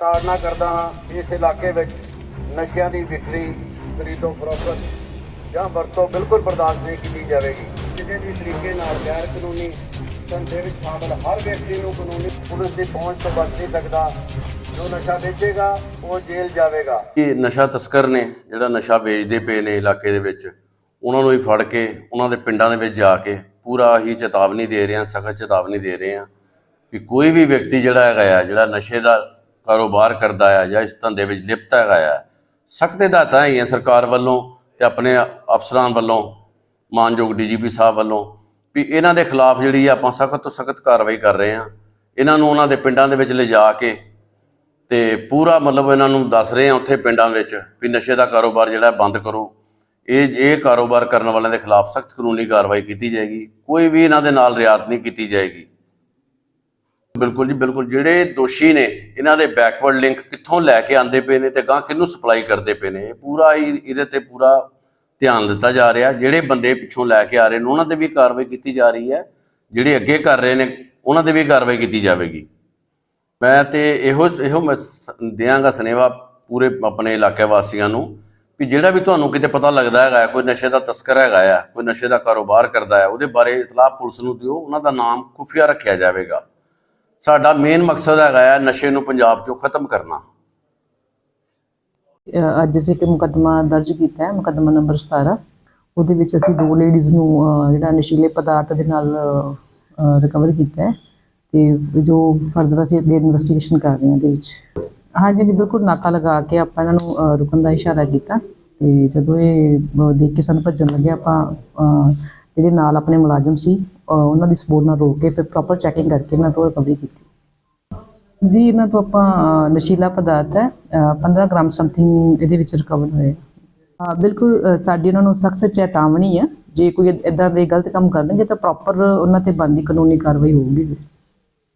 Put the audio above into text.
ਤਾੜਨਾ ਕਰਦਾ ਹਾਂ ਇਸ ਇਲਾਕੇ ਵਿੱਚ ਨਸ਼ਿਆਂ ਦੀ ਵਿਕਰੀ, ਖਰੀਦੋ ਫਰੋਖਤ ਜਾਂ ਵਰਤੋਂ ਬਿਲਕੁਲ ਬਰਦਾਸ਼ਤ ਨਹੀਂ ਕੀਤੀ ਜਾਵੇਗੀ। ਕਿਸੇ ਵੀ ਤਰੀਕੇ ਨਾਲ ਗੈਰ ਕਾਨੂੰਨੀ ਧੰਦੇ ਵਿੱਚ ਸ਼ਾਮਲ ਹਰ ਵਿਅਕਤੀ ਨੂੰ ਕਾਨੂੰਨੀ ਪੁਲਿਸ ਦੀ ਪਹੁੰਚ ਤੋਂ ਬਚ ਨਹੀਂ ਸਕਦਾ। ਜੋ ਨਸ਼ਾ ਵੇਚੇਗਾ, ਉਹ ਜੇਲ੍ਹ ਜਾਵੇਗਾ। ਇਹ ਨਸ਼ਾ ਤਸਕਰ ਨੇ, ਜਿਹੜਾ ਨਸ਼ਾ ਵੇਚਦੇ ਪਏ ਨੇ ਇਲਾਕੇ ਦੇ ਵਿੱਚ, ਉਹਨਾਂ ਨੂੰ ਹੀ ਫੜ ਕੇ, ਉਹਨਾਂ ਦੇ ਪਿੰਡਾਂ ਦੇ ਵਿੱਚ ਜਾ ਕੇ ਪੂਰਾ ਹੀ ਚੇਤਾਵਨੀ ਦੇ ਰਹੇ ਹਾਂ, ਸਖਤ ਚੇਤਾਵਨੀ ਦੇ ਰਹੇ ਹਾਂ ਕਿ ਕੋਈ ਵੀ ਵਿਅਕਤੀ ਜਿਹੜਾ ਹੈਗਾ ਆ, ਜਿਹੜਾ ਨਸ਼ੇ ਦਾ ਕਾਰੋਬਾਰ ਕਰਦਾ ਆ ਜਾਂ ਇਸ ਧੰਦੇ ਵਿੱਚ ਲਿਪਤ ਹੈਗਾ ਆ, ਸਖਤ ਹਦਾਇਤਾਂ ਹੈਗੀਆਂ ਸਰਕਾਰ ਵੱਲੋਂ ਤੇ ਆਪਣੇ ਅਫਸਰਾਂ ਵੱਲੋਂ, ਮਾਨਯੋਗ ਡੀਜੀਪੀ ਸਾਹਿਬ ਵੱਲੋਂ, ਵੀ ਇਹਨਾਂ ਦੇ ਖਿਲਾਫ ਜਿਹੜੀ ਆਪਾਂ ਸਖਤ ਤੋਂ ਸਖਤ ਕਾਰਵਾਈ ਕਰ ਰਹੇ ਹਾਂ ਇਹਨਾਂ ਨੂੰ ਉਹਨਾਂ ਦੇ ਪਿੰਡਾਂ ਦੇ ਵਿੱਚ ਲਿਜਾ ਕੇ ਤੇ ਪੂਰਾ ਮਤਲਬ ਇਹਨਾਂ ਨੂੰ ਦੱਸ ਰਹੇ ਆ ਉੱਥੇ ਪਿੰਡਾਂ ਵਿੱਚ ਵੀ ਨਸ਼ੇ ਦਾ ਕਾਰੋਬਾਰ ਜਿਹੜਾ ਬੰਦ ਕਰੋ। ਇਹ ਇਹ ਕਾਰੋਬਾਰ ਕਰਨ ਵਾਲਿਆਂ ਦੇ ਖਿਲਾਫ ਸਖਤ ਕਾਨੂੰਨੀ ਕਾਰਵਾਈ ਕੀਤੀ ਜਾਏਗੀ। ਕੋਈ ਵੀ ਇਹਨਾਂ ਦੇ ਨਾਲ ਰਿਆਤ ਨਹੀਂ ਕੀਤੀ ਜਾਏਗੀ। ਬਿਲਕੁਲ ਜੀ, ਬਿਲਕੁਲ। ਜਿਹੜੇ ਦੋਸ਼ੀ ਨੇ, ਇਹਨਾਂ ਦੇ ਬੈਕਵਰਡ ਲਿੰਕ ਕਿੱਥੋਂ ਲੈ ਕੇ ਆਂਦੇ ਪਏ ਨੇ ਤੇ ਗਾਂ ਕਿਹਨੂੰ ਸਪਲਾਈ ਕਰਦੇ ਪਏ ਨੇ, ਇਹ ਪੂਰਾ ਹੀ ਇਹਦੇ ਤੇ ਪੂਰਾ ਧਿਆਨ ਦਿੱਤਾ ਜਾ ਰਿਹਾ। ਜਿਹੜੇ ਬੰਦੇ ਪਿੱਛੋਂ ਲੈ ਕੇ ਆ ਰਹੇ ਨੇ, ਉਹਨਾਂ ਤੇ ਵੀ ਕਾਰਵਾਈ ਕੀਤੀ ਜਾ ਰਹੀ ਹੈ। ਜਿਹੜੇ ਅੱਗੇ ਕਰ ਰਹੇ ਨੇ, ਉਹਨਾਂ ਤੇ ਵੀ ਕਾਰਵਾਈ ਕੀਤੀ ਜਾਵੇਗੀ। ਮੈਂ ਤੇ ਇਹੋ ਇਹੋ ਮੈਂ ਦਿਆਂਗਾ ਸਨੇਵਾ ਪੂਰੇ ਆਪਣੇ ਇਲਾਕੇ ਵਾਸੀਆਂ ਨੂੰ ਵੀ ਜਿਹੜਾ ਵੀ ਤੁਹਾਨੂੰ ਕਿਤੇ ਪਤਾ ਲੱਗਦਾ ਹੈਗਾ, ਕੋਈ ਨਸ਼ੇ ਦਾ ਤਸਕਰ ਹੈਗਾ ਆ, ਕੋਈ ਨਸ਼ੇ ਦਾ ਕਾਰੋਬਾਰ ਕਰਦਾ ਹੈ ਉਹਦੇ ਬਾਰੇ ਇਤਲਾਹ ਪੁਲਿਸ ਨੂੰ ਦਿਓ, ਉਹਨਾਂ ਦਾ ਨਾਮ ਖੁਫੀਆ ਰੱਖਿਆ ਜਾਵੇਗਾ। ਸਾਡਾ ਮੇਨ ਮਕਸਦ ਹੈਗਾ ਆ ਨਸ਼ੇ ਨੂੰ ਪੰਜਾਬ ਚੋਂ ਖਤਮ ਕਰਨਾ। ਅੱਜ ਅਸੀਂ ਇੱਕ ਮੁਕੱਦਮਾ ਦਰਜ ਕੀਤਾ ਹੈ, ਮੁਕੱਦਮਾ ਨੰਬਰ 17 ਉਹਦੇ ਵਿੱਚ ਅਸੀਂ ਦੋ ਲੇਡੀਜ਼ ਨੂੰ ਜਿਹੜਾ ਨਸ਼ੀਲੇ ਪਦਾਰਥ ਦੇ ਨਾਲ ਰਿਕਵਰ ਕੀਤਾ ਹੈ ਤੇ ਜੋ ਫਰਦਰ ਅਸੀਂ ਅੱਗੇ ਇਨਵੈਸਟੀਗੇਸ਼ਨ ਕਰ ਰਹੇ ਹਾਂ ਇਹਦੇ ਵਿੱਚ। ਹਾਂਜੀ ਜੀ ਬਿਲਕੁਲ ਨਾਕਾ ਲਗਾ ਕੇ ਆਪਾਂ ਇਹਨਾਂ ਨੂੰ ਰੁਕਣ ਦਾ ਇਸ਼ਾਰਾ ਕੀਤਾ ਤੇ ਜਦੋਂ ਇਹ ਦੇਖ ਕੇ ਸਾਨੂੰ ਭੱਜਣ ਲੱਗੇ ਆਪਾਂ ਜਿਹੜੇ ਨਾਲ ਆਪਣੇ ਮੁਲਾਜ਼ਮ ਸੀ ਉਹਨਾਂ ਦੀ ਸਪੋਰਟ ਨਾਲ ਰੋਕ ਕੇ ਫਿਰ ਪ੍ਰੋਪਰ ਚੈਕਿੰਗ ਕਰਕੇ ਇਹਨਾਂ ਤੋਂ ਰਿਕਵਰੀ ਕੀਤੀ। ਜੀ ਇਹਨਾਂ ਤੋਂ ਆਪਾਂ ਨਸ਼ੀਲਾ ਪਦਾਰਥ ਹੈ ਅ, 15 ਗ੍ਰਾਮ ਸਮਥਿੰਗ ਇਹਦੇ ਵਿੱਚ ਰਿਕਵਰ ਹੋਏ। ਬਿਲਕੁਲ ਸਾਡੀ ਉਹਨਾਂ ਨੂੰ ਸਖਤ ਚੇਤਾਵਨੀ ਹੈ। ਜੇ ਕੋਈ ਇਦਾਂ ਦੇ ਗਲਤ ਕੰਮ ਕਰਨਗੇ ਤਾਂ ਪ੍ਰੋਪਰ ਉਹਨਾਂ ਤੇ ਬਣਦੀ ਕਾਨੂੰਨੀ ਕਾਰਵਾਈ ਹੋਊਗੀ।